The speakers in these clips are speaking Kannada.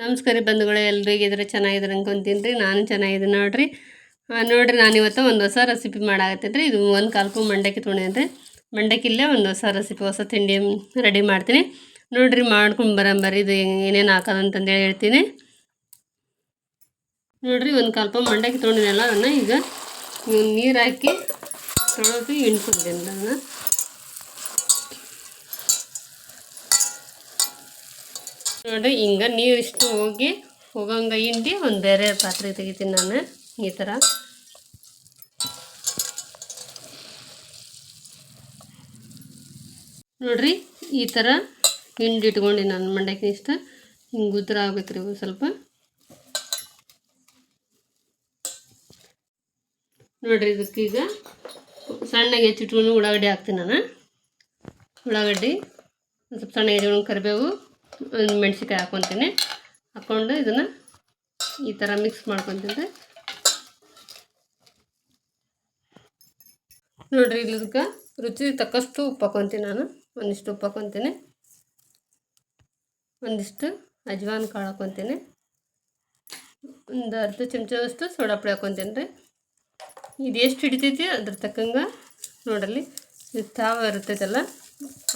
ನಮಸ್ಕಾರ ಬಂಧುಗಳೇ ಇದ್ರೆ ಚೆನ್ನಾಗಿದ್ರೆ ಅನ್ಕೊಂತೀನಿ ರೀ, ನಾನು ಚೆನ್ನಾಗಿದ್ದೀನಿ ನೋಡಿರಿ. ನೋಡಿರಿ ನಾನು ಇವತ್ತು ಒಂದು ಹೊಸ ರೆಸಿಪಿ ಮಾಡಾಕತ್ತೀನಿ ರೀ. ಇದು ಒಂದು ಕಾಲ್ಕು ಮಂಡಕ್ಕಿ ತೊಗೊಂಡಿದ್ದೆ ಮಂಡಕ್ಕಿಲ್ಲೇ ಒಂದು ಹೊಸ ರೆಸಿಪಿ ಹೊಸ ತಿಂಡಿ ರೆಡಿ ಮಾಡ್ತೀನಿ. ನೋಡಿರಿ, ಮಾಡ್ಕೊಂಡು ಬರಂಬರಿ, ಇದು ಏನೇನು ಹಾಕೋದಂತಂದೇಳಿ ಹೇಳ್ತೀನಿ. ನೋಡಿರಿ, ಒಂದು ಕಾಲ್ಪ ಮಂಡಕ್ಕಿ ತೊಗೊಂಡಿದ್ದೆಲ್ಲ ಅದನ್ನು ಈಗ ನೀರು ಹಾಕಿ ತೊಳೆದು ಇಣ್ಕೊತೀನಿ ಅದನ್ನು. ನೋಡಿ, ಹಿಂಗೆ ನೀರು ಇಷ್ಟು ಹೋಗಿ ಹೋಗಂಗೆ ಹಿಂಡಿ ಒಂದು ಬೇರೆ ಪಾತ್ರೆ ತೆಗಿತೀನಿ ನಾನು, ಈ ಥರ ನೋಡ್ರಿ, ಈ ಥರ ಹಿಂಡಿ ಇಟ್ಕೊಂಡು ನಾನು ಮಂಡಕ್ಕಿ ಇಷ್ಟ. ಹಿಂಗೆ ಉದ್ರ ಆಗ್ಬೇಕ್ರಿ ಸ್ವಲ್ಪ. ನೋಡ್ರಿ ಇದಕ್ಕೀಗ ಸಣ್ಣಗೆ ಹೆಚ್ಚಿಟ್ಕೊಂಡು ಉಳ್ಳಾಗಡ್ಡಿ ಹಾಕ್ತೀನಿ ನಾನು. ಉಳ್ಳಾಗಡ್ಡಿ ಸ್ವಲ್ಪ ಸಣ್ಣ ಹೆಚ್ಚಿಟ್ಕೊಂಡು ಕರಿಬೇವು. ಒಂದು ಮೆಣಸಿನ್ಕಾಯಿ ಹಾಕ್ಕೊತೀನಿ ಹಾಕ್ಕೊಂಡು ಇದನ್ನು ಈ ಥರ ಮಿಕ್ಸ್ ಮಾಡ್ಕೊತೀನಿ ನೋಡ್ರಿ ಇಲ್ಲದಕ್ಕೆ ರುಚಿ ತಕ್ಕಷ್ಟು ಉಪ್ಪು ಹಾಕೊತೀನಿ ನಾನು. ಒಂದಿಷ್ಟು ಉಪ್ಪು ಹಾಕೊತೀನಿ. ಒಂದಿಷ್ಟು ಅಜ್ವಾನ್ ಕಾಳು ಹಾಕೊತೀನಿ. ಒಂದು ಅರ್ಧ ಚಮಚದಷ್ಟು ಸೋಡಾ ಪುಡಿ ಹಾಕೊತೀನಿ ರೀ. ಇದು ಎಷ್ಟು ಹಿಡಿತೈತಿ? ಅದ್ರ ತಕ್ಕಂಗೆ ನೋಡಲ್ಲಿ ಇದು ತ್ಯಾವ ಇರ್ತೈತಲ್ಲ,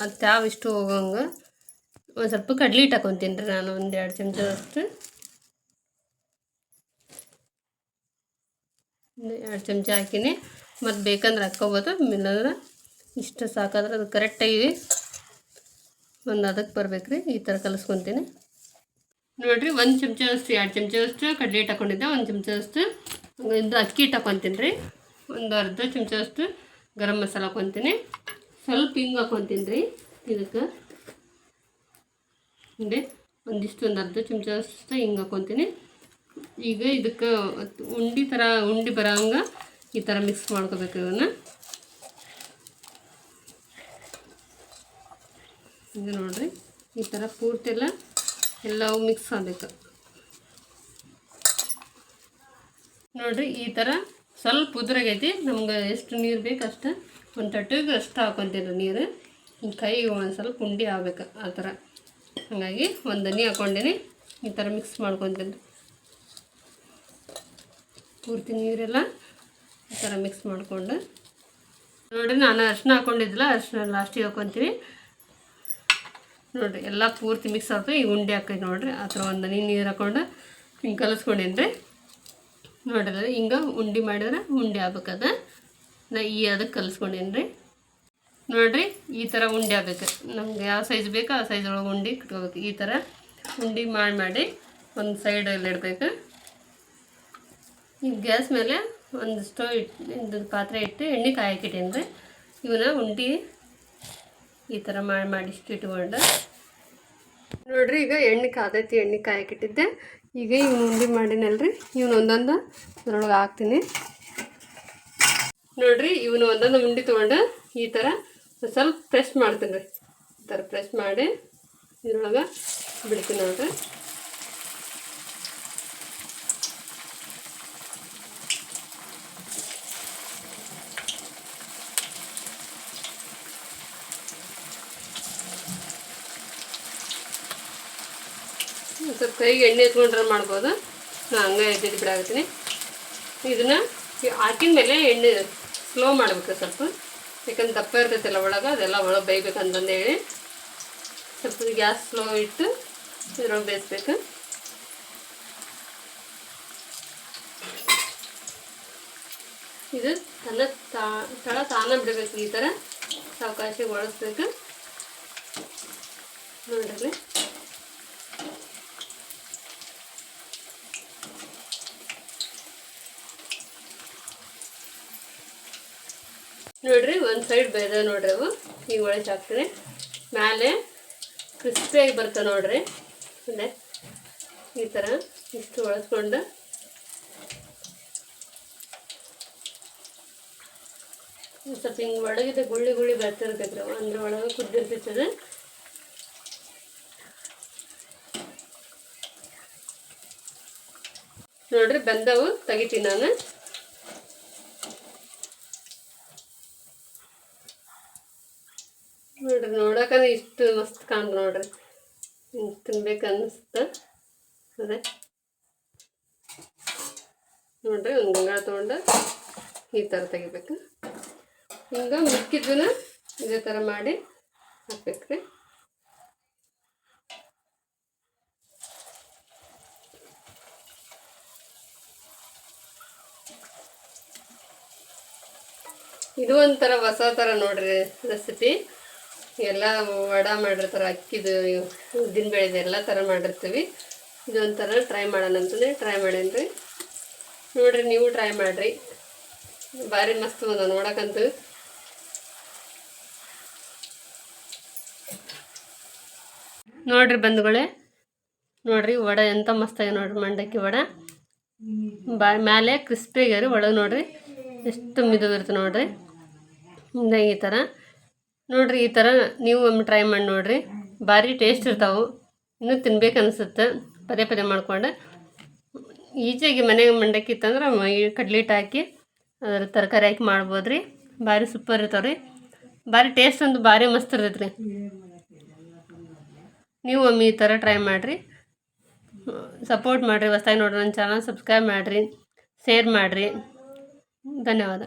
ಅದು ತ್ಯಾವ ಇಷ್ಟು ಹೋಗಂಗೆ. ಒಂದು ಸ್ವಲ್ಪ ಕಡ್ಲಿ ಹಿಟ್ಟು ಹಾಕೊತೀನಿ ರೀ ನಾನು ಒಂದು ಎರಡು ಚಮಚದಷ್ಟು ಎರಡು ಚಮಚ ಹಾಕಿನಿ. ಮತ್ತು ಬೇಕಂದ್ರೆ ಹಾಕ್ಕೋಬೋದು. ಇಲ್ಲಾಂದ್ರೆ ಇಷ್ಟು ಸಾಕಾದ್ರೆ ಅದು ಕರೆಕ್ಟಾಗಿ ಒಂದು ಅದಕ್ಕೆ ಬರ್ಬೇಕು ರೀ ಈ ಥರ ಕಲಿಸ್ಕೊತೀನಿ. ನೋಡಿರಿ, ಒಂದು ಚಮಚದಷ್ಟು ಎರಡು ಚಮಚದಷ್ಟು ಕಡ್ಲೆ ಹಿಟ್ಟು ಹಾಕೊಂಡಿದ್ದೆ. ಒಂದು ಚಮಚದಷ್ಟು ಇದು ಅಕ್ಕಿ ಹಿಟ್ಟು ಹಾಕೊತೀನಿ ರೀ ಒಂದು ಅರ್ಧ ಚಮಚದಷ್ಟು ಗರಂ ಮಸಾಲ ಹಾಕೊತೀನಿ. ಸ್ವಲ್ಪ ಹಿಂಗೆ ಹಾಕೊತೀನಿ ರೀ ಇದಕ್ಕೆ. ಹಿಂಗೆ ಒಂದಿಷ್ಟು ಒಂದು ಅರ್ಧ ಚಮಚದಷ್ಟು ಹಿಂಗೆ ಹಾಕೊತೀನಿ. ಈಗ ಇದಕ್ಕೆ ಉಂಡೆ ಥರ ಉಂಡೆ ಬರೋಂಗೆ ಈ ಥರ ಮಿಕ್ಸ್ ಮಾಡ್ಕೋಬೇಕು ಇವನ್ನ ಇದು ನೋಡಿರಿ, ಈ ಥರ ಪೂರ್ತಿ ಎಲ್ಲ, ಎಲ್ಲವೂ ಮಿಕ್ಸ್ ಆಗಬೇಕು. ನೋಡಿರಿ, ಈ ಥರ ಸ್ವಲ್ಪ ಉದ್ರಾಗೈತಿ ನಮ್ಗೆ ಎಷ್ಟು ನೀರು ಬೇಕು ಅಷ್ಟು, ಒಂದು ತಟ್ಟಿಗೆ ಅಷ್ಟು ಹಾಕೊತೀನಿ ನೀರು. ಹಿಂಗೆ ಕೈಗೆ ಒಂದು ಸ್ವಲ್ಪ ಉಂಡಿ ಆಗ್ಬೇಕು ಆ ಥರ ಹಾಗಾಗಿ ಒಂದು ದನಿ ಹಾಕೊಂಡೇನೆ ಈ ಥರ ಮಿಕ್ಸ್ ಮಾಡ್ಕೊತೀನಿ. ಪೂರ್ತಿ ನೀರೆಲ್ಲ ಈ ಥರ ಮಿಕ್ಸ್ ಮಾಡಿಕೊಂಡು. ನೋಡಿರಿ ನಾನು ಅರ್ಶಿನ ಹಾಕ್ಕೊಂಡಿದ್ದಿಲ್ಲ ಅರ್ಶಿನ ಲಾಸ್ಟಿಗೆ ಹಾಕ್ಕೊತೀನಿ ನೋಡಿರಿ, ಎಲ್ಲ ಪೂರ್ತಿ ಮಿಕ್ಸ್ ಆಗ್ತದೆ ಈಗ ಉಂಡೆ ಹಾಕಿ ನೋಡಿರಿ, ಆ ಥರ ಒಂದು ಧನಿ ನೀರು ಹಾಕ್ಕೊಂಡು ಹಿಂಗೆ ಕಲಿಸ್ಕೊಂಡೇನು ರೀ ನೋಡಿರಿ, ಹಿಂಗೆ ಉಂಡೆ ಮಾಡಿದ್ರೆ ಉಂಡೆ ಆಗ್ಬೇಕದ. ನಾ ಈ ಅದಕ್ಕೆ ಕಲಿಸ್ಕೊಂಡೇನು ರೀ ನೋಡಿರಿ, ಈ ಥರ ಉಂಡೆ ಆಗ್ಬೇಕು. ನಮ್ಗೆ ಯಾವ ಸೈಜ್ ಬೇಕು ಆ ಸೈಜ್ ಒಳಗೆ ಉಂಡೆ ಕಟ್ಕೋಬೇಕು ಈ ಥರ ಉಂಡೆ ಮಾಡಿ ಮಾಡಿ ಒಂದು ಸೈಡಲ್ಲಿ ಇಡಬೇಕು. ಈಗ ಗ್ಯಾಸ್ ಮೇಲೆ ಒಂದು ಸ್ಟವ್ ಇಟ್ಟು ಪಾತ್ರೆ ಇಟ್ಟು ಎಣ್ಣೆ ಕಾಯಕ್ಕಿಟ್ಟೇನಿ ರೀ ಇವನ್ನ ಉಂಡೆ ಈ ಥರ ಮಾಡಿ ಮಾಡಿ ಇಷ್ಟು ಇಟ್ಕೊಂಡು. ನೋಡ್ರಿ, ಈಗ ಎಣ್ಣೆ ಕಾದೈತಿ, ಎಣ್ಣೆ ಕಾಯಕ್ಕಿಟ್ಟಿದ್ದೆ. ಈಗ ಇವ್ನು ಉಂಡೆ ಮಾಡಿನಲ್ರಿ. ಇವ್ನ ಒಂದೊಂದು ಅದರೊಳಗೆ ಹಾಕ್ತೀನಿ. ನೋಡ್ರಿ ಇವನು ಒಂದೊಂದು ಉಂಡೆ ತೊಗೊಂಡು ಈ ಥರ ಸ್ವಲ್ಪ ಪ್ರೆಸ್ ಮಾಡ್ತೀನಿ ರೀ. ಈ ಥರ ಪ್ರೆಸ್ ಮಾಡಿ ಇದ್ರೊಳಗೆ ಬಿಡ್ತೀನಿ ನೋಡ್ರಿ. ಸ್ವಲ್ಪ ಕೈಗೆ ಎಣ್ಣೆ ಎತ್ಕೊಂಡ್ರೆ ಮಾಡ್ಬೋದು. ನಾನು ಹಂಗೆ ಎದ್ದಿದ್ದು ಬಿಡಾಗತ್ತೀನಿ ಇದನ್ನು ಹಾಕಿದ ಮೇಲೆ ಎಣ್ಣೆ ಸ್ಲೋ ಮಾಡ್ಬೇಕು ಸ್ವಲ್ಪ. ಯಾಕಂದ್ರೆ ದಪ್ಪ ಇರ್ತೈತಲ್ಲ ಒಳಗೆ, ಅದೆಲ್ಲ ಒಳಗೆ ಬೇಯ್ಬೇಕಂತಂದು ಹೇಳಿ ಸ್ವಲ್ಪ ಗ್ಯಾಸ್ ಸ್ಲೋ ಇಟ್ಟು ಇದ್ರೊಳಗೆ ಬೇಯಿಸ್ಬೇಕು. ಇದು ತನ್ನ ತಳ ತಾನ ಬಿಡಬೇಕು ಈ ಥರ ಸಾವಕಾಶ ಒಳಸ್ಬೇಕು ನೋಡ್ರಿ. ನೋಡ್ರಿ, ಒಂದು ಸೈಡ್ ಬೇದ ನೋಡ್ರಿ ಅವು. ಈಗ ಒಳಗೆ ಹಾಕ್ತೀನಿ. ಮೇಲೆ ಕ್ರಿಸ್ಪಿಯಾಗಿ ಬರ್ತವೆ ನೋಡ್ರಿ. ಅದೇ ಈ ಥರ ಇಷ್ಟು ಒಳಸ್ಕೊಂಡು. ಸ್ವಲ್ಪ ಹಿಂಗೆ ಒಳಗಿದೆ ಗುಳ್ಳಿ ಗುಳ್ಳಿ ಬರ್ತಿರ್ತೈತ್ರಿ ಅಂದ್ರೆ ಒಳಗೆ ಕುದ್ದಿರ್ತೈತದ. ನೋಡ್ರಿ, ಬಂದವು ತೆಗಿತೀನಿ ನಾನು. ನೋಡ್ರಿ ನೋಡಕಂದ್ರೆ ಇಷ್ಟು ಮಸ್ತ್ ಕಾಣ್ ನೋಡ್ರಿ. ತಿನ್ಬೇಕು ಅನ್ನಿಸ್ತ. ಅದೇ. ನೋಡ್ರಿ, ಒಂದು ಗಂಗಾಳ ತೊಗೊಂಡು ಈ ಥರ ತೆಗಿಬೇಕು. ಹಿಂಗೆ ಮುಕ್ಕಿದ್ದನ್ನ ಇದೇ ಥರ ಮಾಡಿ ಹಾಕ್ಬೇಕ್ರಿ. ಇದು ಒಂಥರ ಹೊಸ ಥರ ನೋಡ್ರಿ ರೆಸಿಪಿ ಎಲ್ಲ ವಡ ಮಾಡಿರ್ತಾರೆ, ಅಕ್ಕಿದು ಉದ್ದಿನ ಬೇಳೆದು ಎಲ್ಲ ಥರ ಮಾಡಿರ್ತೀವಿ. ಇದೊಂಥರ ಟ್ರೈ ಮಾಡೋಣ ಟ್ರೈ ಟ್ರೈ ರೀ ನೋಡ್ರಿ, ನೀವು ಟ್ರೈ ಮಾಡಿರಿ. ಭಾರಿ ಮಸ್ತ್ ಬಂದ ನೋಡಕ್ಕಂತೂ. ನೋಡ್ರಿ ಬಂಧುಗಳೇ, ನೋಡ್ರಿ ವಡೆ ಎಂತ ಮಸ್ತಾಗಿ ನೋಡ್ರಿ ಮಂಡಕ್ಕಿ ವಡ. ಬಾ ಮೇಲೆ ಕ್ರಿಸ್ಪಿ ಆಗ್ಯಾರಿ ಒಳಗೆ ನೋಡ್ರಿ. ಎಷ್ಟು ಮಿದುವಿರುತ್ತೆ ನೋಡ್ರಿ. ಹಿಂಗೆ ಈ ಥರ ನೋಡ್ರಿ ಈ ಥರ ನೀವು ಒಮ್ಮೆ ಟ್ರೈ ಮಾಡಿ ನೋಡ್ರಿ. ಭಾರಿ ಟೇಸ್ಟ್ ಇರ್ತಾವೆ. ಇನ್ನೂ ತಿನ್ಬೇಕು ಅನಿಸುತ್ತೆ. ಪದೇ ಪದೇ ಮಾಡ್ಕೊಂಡು. ಈಜಿಯಾಗಿ ಮನೆಗೆ ಮಂಡಕ್ಕಿ ಇತ್ತಂದ್ರೆ ಕಡ್ಲಿ ಹಿಟ್ಟು ಹಾಕಿ, ಅದರ ತರಕಾರಿ ಹಾಕಿ ಮಾಡ್ಬೋದು ರೀ ಭಾರಿ ಸೂಪರ್ ಇರ್ತಾವೆ ರೀ. ಭಾರಿ ಟೇಸ್ಟ್ ಒಂದು ಭಾರಿ ಮಸ್ತ್ ಇರ್ತೈತೆ ರೀ ನೀವು ಒಮ್ಮೆ ಈ ಥರ ಟ್ರೈ ಮಾಡಿರಿ. ಸಪೋರ್ಟ್ ಮಾಡಿರಿ. ಹೊಸ್ದಾಗಿ ನೋಡಿರಿ ನನ್ನ ಚಾನಲ್ ಸಬ್ಸ್ಕ್ರೈಬ್ ಮಾಡಿರಿ. ಶೇರ್ ಮಾಡಿರಿ. ಧನ್ಯವಾದ.